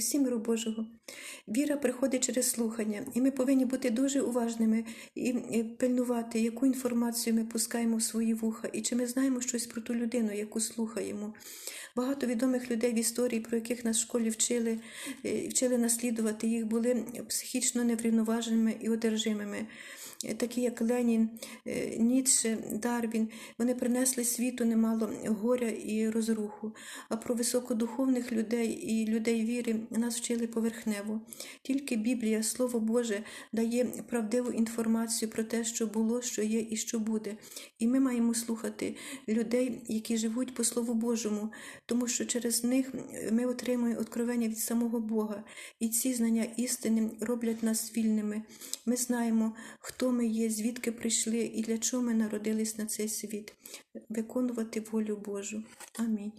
усі миру Божого. Віра приходить через слухання, і ми повинні бути дуже уважними і пильнувати, яку інформацію ми пускаємо в свої вуха, і чи ми знаємо щось про ту людину, яку слухаємо. Багато відомих людей в історії, про яких нас в школі вчили, е, вчили наслідувати їх, були психічно неврівноваженими і одержимими. Е, Такі як Ленін, е, Ніцше, Дарвін, вони принесли світу немало горя і розруху. А про високодуховних людей і людей віри нас вчили поверхнево. Тільки Біблія, Слово Боже, дає правдиву інформацію про те, що було, що є і що буде. І ми маємо слухати людей, які живуть по Слову Божому, тому що через них ми отримуємо откровення від самого Бога. І ці знання істини роблять нас вільними. Ми знаємо, хто ми є, звідки прийшли і для чого ми народились на цей світ. Виконувати волю Божу. Амінь.